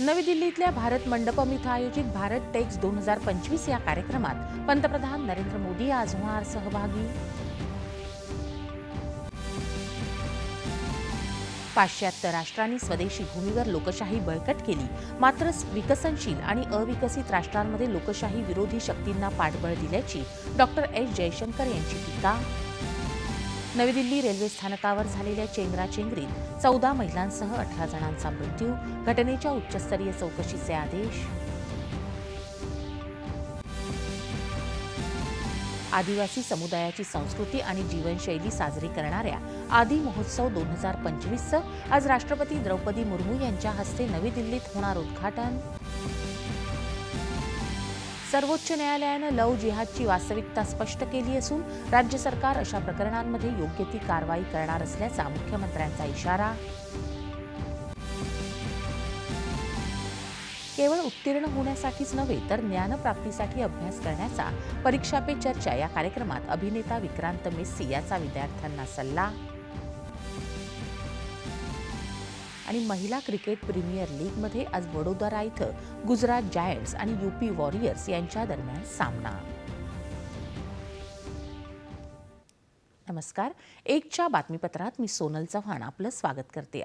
नवी दिल्लीतल्या भारत मंडपम इथं आयोजित भारत टेक्स दोन हजार पंचवीस या कार्यक्रमात पंतप्रधान नरेंद्र मोदी आज होणार सहभागी. पाश्चात्य राष्ट्रांनी स्वदेशी भूमीवर लोकशाही बळकट केली. मात्र विकसनशील आणि अविकसित राष्ट्रांमध्ये लोकशाही विरोधी शक्तींना पाठबळ दिल्याची डॉक्टर एस जयशंकर यांची टीका नवी दिल्ली रेल्वे स्थानकावर झालेल्या चेंगराचेंगरीत चौदा महिलांसह अठरा जणांचा मृत्यू घटनेच्या उच्चस्तरीय चौकशीचे आदेश. आदिवासी समुदायाची संस्कृती आणि जीवनशैली साजरी करणाऱ्या आदी महोत्सव दोन हजार पंचवीसचं आज राष्ट्रपती द्रौपदी मुर्मू यांच्या हस्ते नवी दिल्लीत होणार उद्घाटन. सर्वोच्च न्यायालयानं लव जिहादची वास्तविकता स्पष्ट केली असून राज्य सरकार अशा प्रकरणांमध्ये योग्य ती कारवाई करणार असल्याचा मुख्यमंत्र्यांचा इशारा. केवळ उत्तीर्ण होण्यासाठीच नव्हे तर ज्ञानप्राप्तीसाठी अभ्यास करण्याचा परीक्षा पे चर्चा या कार्यक्रमात अभिनेता विक्रांत मेस्सी याचा विद्यार्थ्यांना सल्ला. आणि महिला क्रिकेट प्रीमियर लीगमध्ये आज वडोदरा इथं गुजरात जायंट्स आणि युपी वॉरियर्स यांच्या दरम्यान सामना. नमस्कार. एकच्या बातमीपत्रात मी सोनल चव्हाण आपलं स्वागत करते.